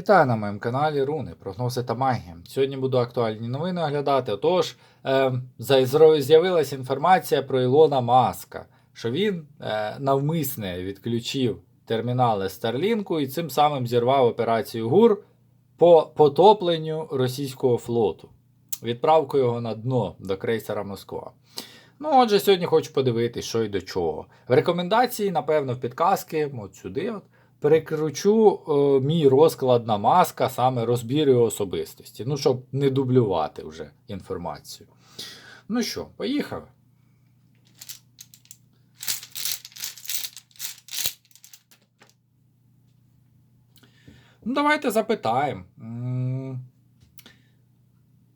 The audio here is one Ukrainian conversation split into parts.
Вітаю на моєму каналі Руни, прогнози та магія. Сьогодні буду актуальні новини оглядати. Отож, е, з'явилася інформація про Ілона Маска, що він е, навмисне відключив термінали Старлінку і цим самим зірвав операцію ГУР по потопленню російського флоту. Відправку його на дно до крейсера Москва. Ну, отже, сьогодні хочу подивитись, що і до чого. В рекомендації, напевно, в підказки, от сюди, от, перекручу е, мій розклад на маска, саме розбір його особистості. Ну, щоб не дублювати вже інформацію. Ну що, поїхали. Ну, давайте запитаємо.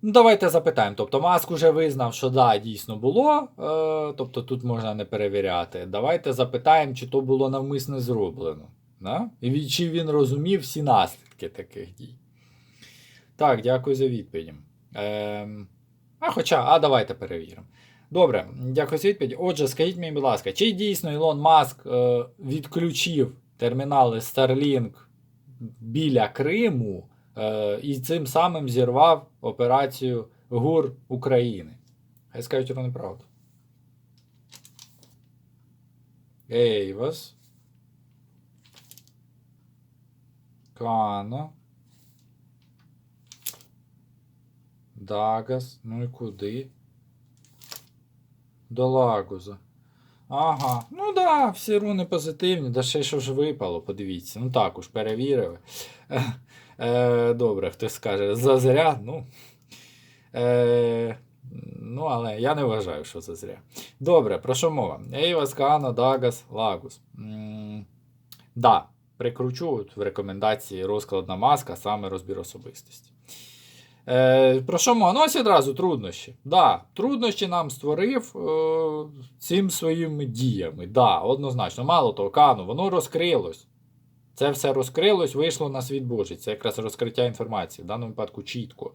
Ну, давайте запитаємо. Тобто Маск уже визнав, що да, дійсно було. Е, тобто тут можна не перевіряти. Давайте запитаємо, чи то було навмисно зроблено. Да? І чи він розумів всі наслідки таких дій. Так, дякую за відповідь. Ем, а хоча, а давайте перевіримо. Добре, дякую за відповідь. Отже, скажіть мені, будь ласка, чи дійсно Ілон Маск е, відключив термінали Starlink біля Криму е, і цим самим зірвав операцію ГУР України? Хай скажуть вони правду. Ейвас. Кано. Дагас. Ну і куди? До Лагуза. Ага. Ну да, всі руни позитивні. Да ще що ж випало, подивіться. Ну так уж перевірили. Е, добре, хтось скаже, зазря, ну. Е, ну, але я не вважаю, що зазря. Добре, про що мова? Ейвас, Кано, Дагас, Лагус. Да, прикручу от в рекомендації розклад на маска, саме розбір особистості. Е, про що мова? Ну, одразу труднощі. Да, труднощі нам створив е, цим своїми діями. Да, однозначно. Мало того, кану, воно розкрилось. Це все розкрилось, вийшло на світ Божий. Це якраз розкриття інформації, в даному випадку чітко.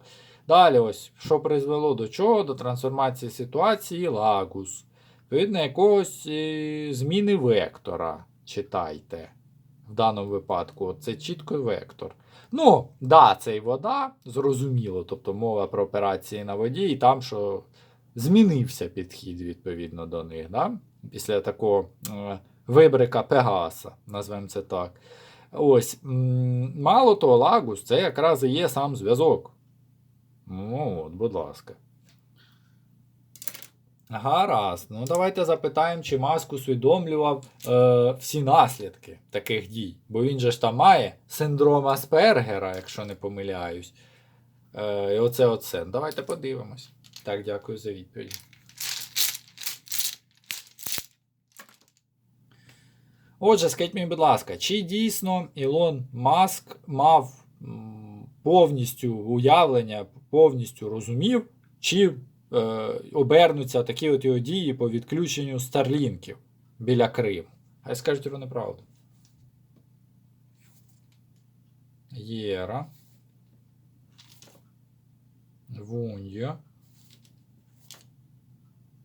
Далі, ось, що призвело до чого? До трансформації ситуації Лагус. Відповідно, якогось е, зміни вектора. Читайте. В даному випадку, це чітко вектор. Ну, да, це і вода, зрозуміло. Тобто мова про операції на воді, і там, що змінився підхід відповідно до них. Да? Після такого е, вибрика Пегаса, назвемо це так. Ось, мало того, Лагус, це якраз і є сам зв'язок. Ну, от, будь ласка. Гаразд. Ну давайте запитаємо, чи Маск усвідомлював е, всі наслідки таких дій. Бо він же ж там має синдром Аспергера, якщо не помиляюсь. Е, і оце оце. Давайте подивимось. Так, дякую за відповідь. Отже, скажіть мені, будь ласка, чи дійсно Ілон Маск мав повністю уявлення, повністю розумів, чи обернуться такі от його дії по відключенню старлінків біля Криму? Хай скажуть вони правду. Єра. Вунья.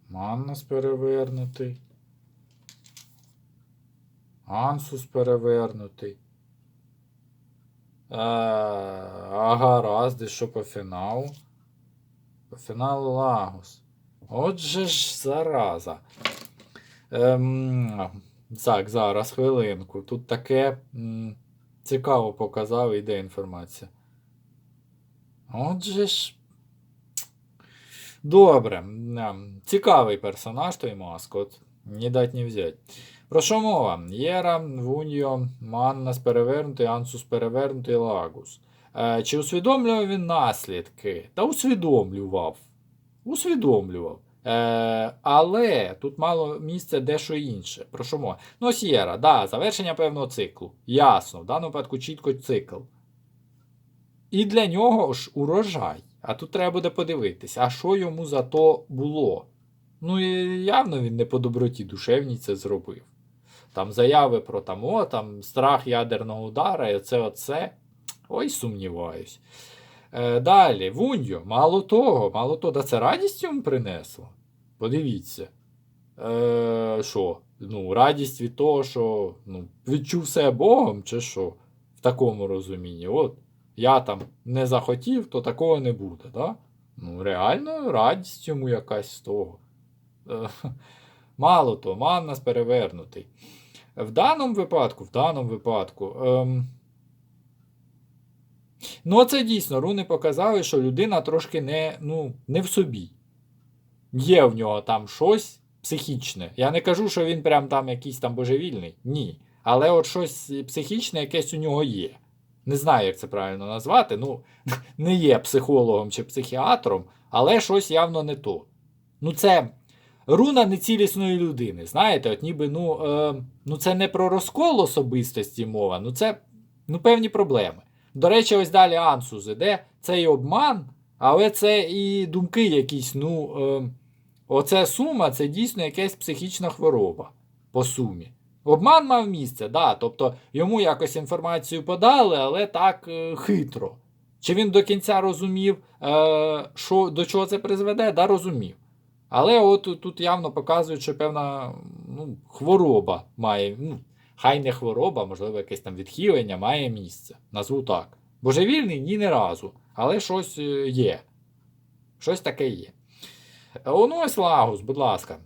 Маннас перевернутий. Ансус перевернутий. Е, а гаразд, що по фіналу? По фіналу Лагус. Отже ж, зараза. Ем, так, зараз хвилинку. Тут таке м, цікаво показав, іде інформація. Отже ж. Добре. Ем, Цікавий персонаж той маскот. Не дать не взять. Про що мова? Єра, Вуньо, Маннас перевернутий, Ансус перевернутий, Лагус. Е, чи усвідомлював він наслідки? Та усвідомлював. Усвідомлював. Е, але тут мало місця дещо інше. Про що мова? Ну, ось Єра, да, завершення певного циклу. Ясно, в даному випадку чітко цикл. І для нього ж урожай. А тут треба буде подивитися, а що йому за то було. Ну явно він не по доброті душевній це зробив. Там заяви про там, о, там страх ядерного удара, і оце оце. Ой, сумніваюсь. Е, далі, Вуньо, мало того, мало того, да це радість йому принесло. Подивіться. Е, що? Ну, радість від того, що ну, відчув себе Богом, чи що? В такому розумінні. От. я там не захотів, то такого не буде. Да? Ну, реально, радість йому якась з того. Е, Мало то, маннас перевернутий. В даному випадку, в даному випадку. Ем... Ну, це дійсно, руни показали, що людина трошки не, ну, не в собі. Є в нього там щось психічне. Я не кажу, що він прям там якийсь там божевільний. Ні. Але от щось психічне якесь у нього є. Не знаю, як це правильно назвати. Ну, не є психологом чи психіатром, але щось явно не то. Ну, це руна нецілісної людини. Знаєте, от ніби, ну, е, ну це не про розкол особистості мова, ну це ну, певні проблеми. До речі, ось далі Ансус іде, це і обман, але це і думки якісь, ну, е, оце сума, це дійсно якась психічна хвороба по сумі. Обман мав місце, да, тобто йому якось інформацію подали, але так е, хитро. Чи він до кінця розумів, е, що, до чого це призведе? Да, розумів. Але от тут- явно показують, що певна ну, хвороба має. Ну, хай не хвороба, можливо, якесь там відхилення має місце. Назву так. Божевільний ні не разу, але щось е, є. Щось таке є. Ну ось Лагус, будь ласка.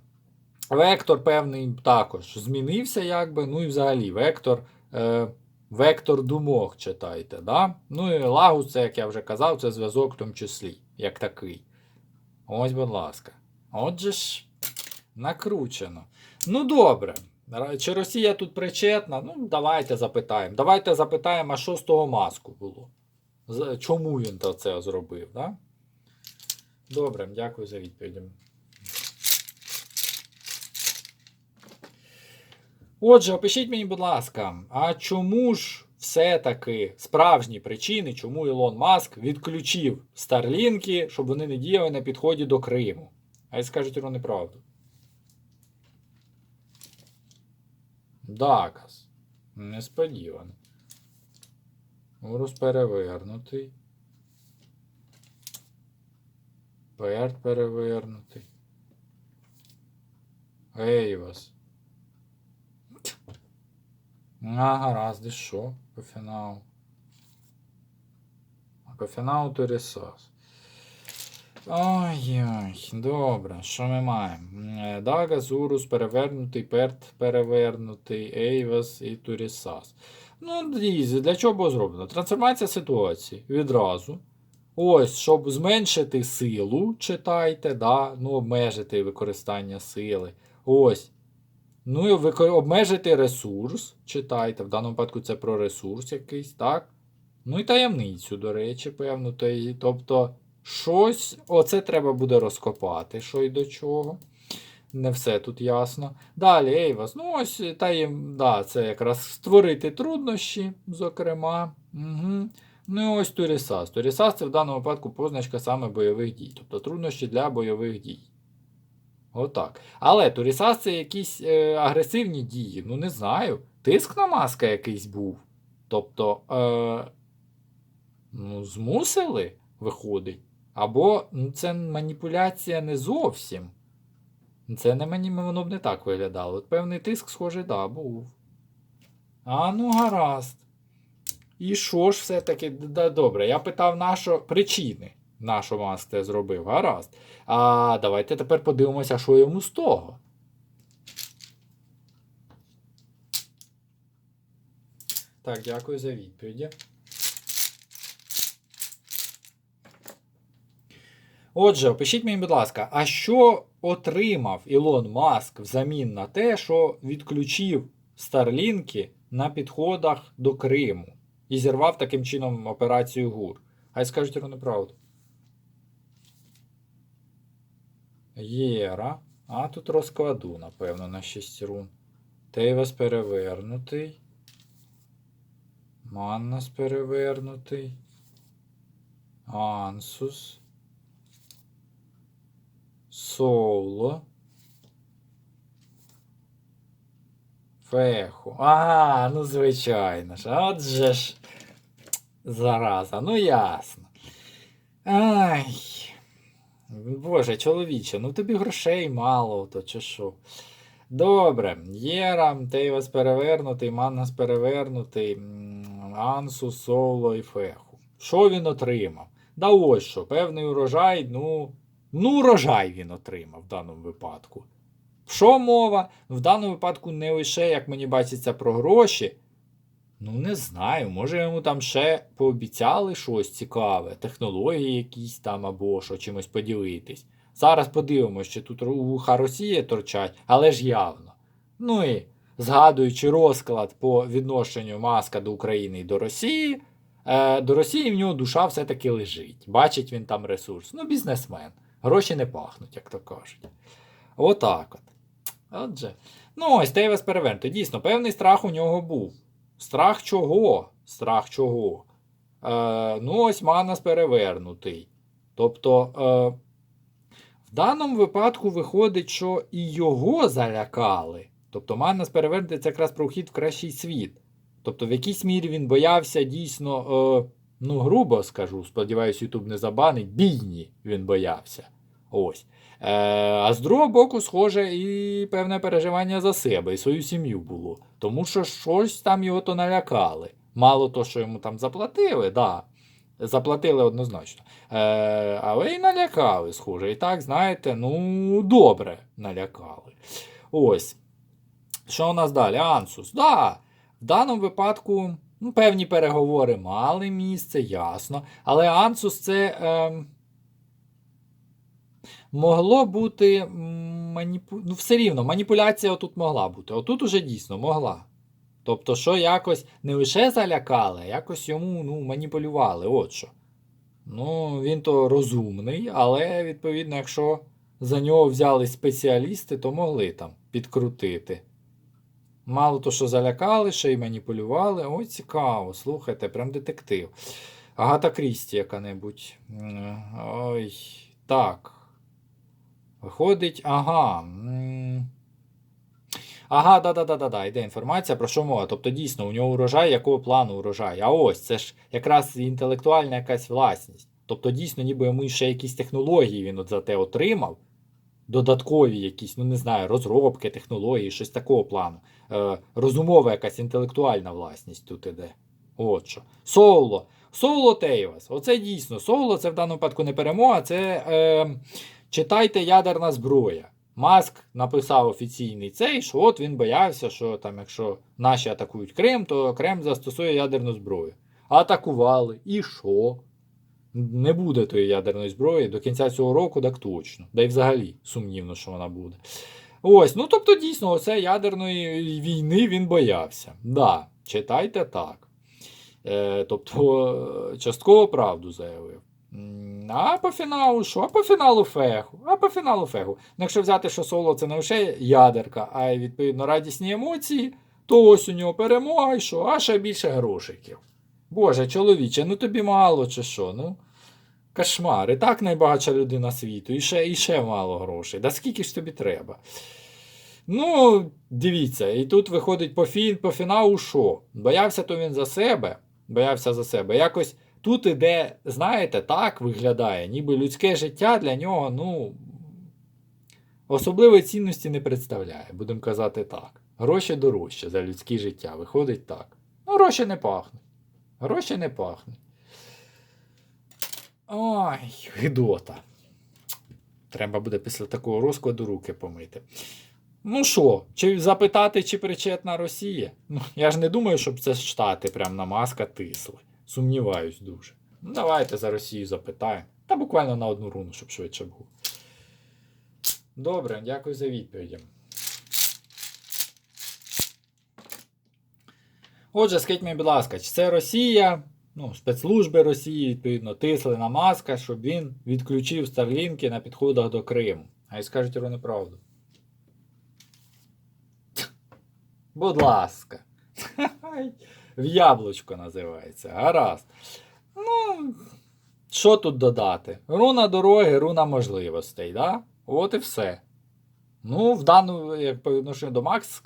Вектор певний також змінився, якби. Ну і взагалі, вектор. Е, Вектор думок читайте. Да? Ну і Лагус, це, як я вже казав, це зв'язок в тому числі, як такий. Ось, будь ласка. Отже ж, накручено. Ну, добре. Чи Росія тут причетна? Ну, давайте запитаємо. Давайте запитаємо, а що з того маску було? Чому він це зробив? Да? Добре, дякую за відповідь. Отже, опишіть мені, будь ласка, а чому ж все-таки справжні причини, чому Ілон Маск відключив Старлінки, щоб вони не діяли на підході до Криму? А й скажуть вони правду. Дакас. Несподівано. Урус перевернутий. Перт перевернутий. Ейвас. А, гаразд, і що? По фіналу. А по фіналу то Ресас. Ой-ой, добре, що ми маємо? Е, Дага, Зурус, перевернутий, Перт перевернутий, Ейвас і Турісас. Ну, дивіться, для чого було зроблено? Трансформація ситуації відразу. Ось, щоб зменшити силу, читайте, да? ну, обмежити використання сили. Ось. Ну і обмежити ресурс, читайте. В даному випадку це про ресурс якийсь, так? Ну і таємницю, до речі, певно. Тобто, щось, оце треба буде розкопати, що й до чого. Не все тут ясно. Далі, Ейвас. Ну, ось таєм, да, це якраз створити труднощі, зокрема. Угу. Ну і ось Турісас. Турісас це в даному випадку позначка саме бойових дій, тобто труднощі для бойових дій. Отак. Але Турісас це якісь е, агресивні дії. Ну, не знаю. Тиск на маска якийсь був. Тобто, е, ну, змусили, виходить. Або ну, це маніпуляція не зовсім. Це не мені воно б не так виглядало. От певний тиск, схоже, да, був. А ну гаразд. І що ж все-таки да, добре? Я питав нашо причини, на що Маск це зробив. Гаразд. А давайте тепер подивимося, що йому з того. Так, дякую за відповіді. Отже, опишіть мені, будь ласка, а що отримав Ілон Маск взамін на те, що відключив Старлінки на підходах до Криму і зірвав таким чином операцію ГУР? Хай скажуть вони правду. Єра. А тут розкладу, напевно, на 6 рун. Тейвас перевернутий. Маннас перевернутий. Ансус. Соло. Феху. А, ну звичайно ж. Отже ж. Зараза, ну ясно. Ай. Боже, чоловіче, ну тобі грошей мало, то чи що. Добре, Єра, Тейвас перевернутий, Маннас перевернутий, Ансу, Соло і Феху. Що він отримав? Да ось що, певний урожай, ну, ну урожай він отримав в даному випадку. Що мова? В даному випадку не лише, як мені бачиться, про гроші. Ну, не знаю, може йому там ще пообіцяли щось цікаве, технології якісь там або що, чимось поділитись. Зараз подивимось, чи тут вуха Росії торчать, але ж явно. Ну і згадуючи розклад по відношенню Маска до України і до Росії, е, до Росії в нього душа все-таки лежить. Бачить він там ресурс. Ну, бізнесмен. Гроші не пахнуть, як то кажуть. Отак от. Отже. Ну, ось Тейвес перевернути. Дійсно, певний страх у нього був. Страх чого? Страх чого? Е, ну, ось Манас перевернутий. Тобто, е, в даному випадку виходить, що і його залякали. Тобто, Манас перевернутий це якраз про вхід в кращий світ. Тобто, в якійсь мірі він боявся дійсно, е, ну, грубо скажу, сподіваюсь, Ютуб не забанить, бійні він боявся. Ось. Е, а з другого боку, схоже, і певне переживання за себе і свою сім'ю було. Тому що щось там його то налякали. Мало то, що йому там заплатили, да. Заплатили однозначно. Е, але і налякали, схоже. І так, знаєте, ну, добре налякали. Ось. Що у нас далі? Ансус. Да, в даному випадку певні переговори мали місце, ясно. Але Ансус це. Е, Могло бути маніпу... ну, все рівно, маніпуляція тут могла бути. Отут уже дійсно могла. Тобто, що якось не лише залякали, а якось йому ну, маніпулювали. От що. Ну, він то розумний, але, відповідно, якщо за нього взяли спеціалісти, то могли там підкрутити. Мало то, що залякали, ще й маніпулювали. Ой, цікаво, слухайте, прям детектив. Агата Крісті яка-небудь. Ой, так. Виходить, ага. Ага, да-да-да-да, йде інформація про що мова. Тобто, дійсно, у нього урожай, якого плану урожай. А ось це ж якраз інтелектуальна якась власність. Тобто, дійсно, ніби йому ще якісь технології він от за те отримав. Додаткові якісь, ну не знаю, розробки, технології, щось такого плану. Е, розумова якась інтелектуальна власність тут іде. От що. Соло. Соло Тейвас. Оце дійсно. Соло це в даному випадку не перемога, це. Е, Читайте ядерна зброя. Маск написав офіційний цей, що от він боявся, що там, якщо наші атакують Крим, то Крим застосує ядерну зброю. Атакували. І що? Не буде тої ядерної зброї до кінця цього року, так точно. Да й взагалі сумнівно, що вона буде. Ось, ну тобто, дійсно, оце ядерної війни він боявся. Да, читайте так. Е, тобто, частково правду заявив. А по фіналу що? А по фіналу феху. А по фіналу феху. Ну, якщо взяти, що соло це не лише ядерка, а й відповідно радісні емоції, то ось у нього перемога і що, а ще більше грошиків. Боже, чоловіче, ну тобі мало чи що? Ну, кошмар. І так найбагатша людина світу, і ще, і ще мало грошей. Да скільки ж тобі треба? Ну, дивіться, і тут виходить по, фін, по фіналу що? Боявся то він за себе, боявся за себе. Якось тут іде, знаєте, так виглядає, ніби людське життя для нього, ну, особливої цінності не представляє, будемо казати так. Гроші дорожче за людське життя. Виходить так. Ну, гроші не пахнуть. Гроші не пахнуть. Ой, гидота. Треба буде після такого розкладу руки помити. Ну що, чи запитати, чи причетна Росія? Ну, я ж не думаю, щоб це Штати прям на маска тисли. Сумніваюсь дуже. Ну, давайте за Росію запитаємо. Та буквально на одну руну, щоб швидше було. Добре, дякую за відповіді. Отже, скажіть мені, будь ласка, чи це Росія, ну, спецслужби Росії, відповідно, тисли на маска, щоб він відключив старлінки на підходах до Криму. А й скажуть вони правду. Будь ласка. В яблучко називається. Гаразд. Ну, що тут додати? Руна дороги, руна можливостей, да? От і все. Ну, в даному, як по відношенню до, Макс,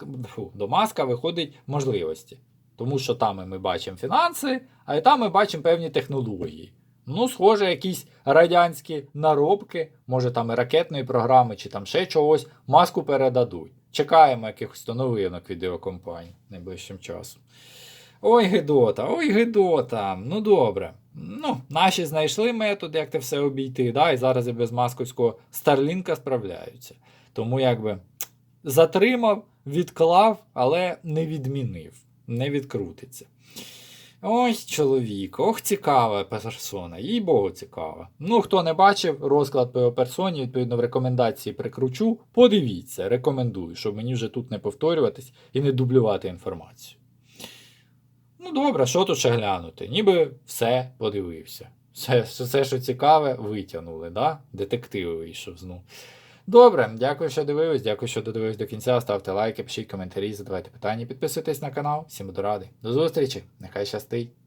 до маска виходить можливості. Тому що там ми бачимо фінанси, а і там ми бачимо певні технології. Ну, схоже, якісь радянські наробки, може там і ракетної програми, чи там ще чогось, маску передадуть. Чекаємо якихось новинок відеокомпаній найближчим часом. Ой, Гедота, ой, Гедота. Ну добре. Ну, наші знайшли метод, як це все обійти, да, і зараз і без масковського Старлінка справляються. Тому якби затримав, відклав, але не відмінив, не відкрутиться. Ось чоловік, ох, цікава персона, їй Богу цікава. Ну, хто не бачив розклад по персоні, відповідно в рекомендації прикручу. Подивіться, рекомендую, щоб мені вже тут не повторюватись і не дублювати інформацію. Ну, добре, що тут ще глянути? Ніби все подивився. Все, все що цікаве, витягнули, да? Детектив вийшов знову. Добре, дякую, що дивились, дякую, що додивились до кінця. Ставте лайки, пишіть коментарі, задавайте питання, підписуйтесь на канал. Всім до ради. До зустрічі, нехай щастить!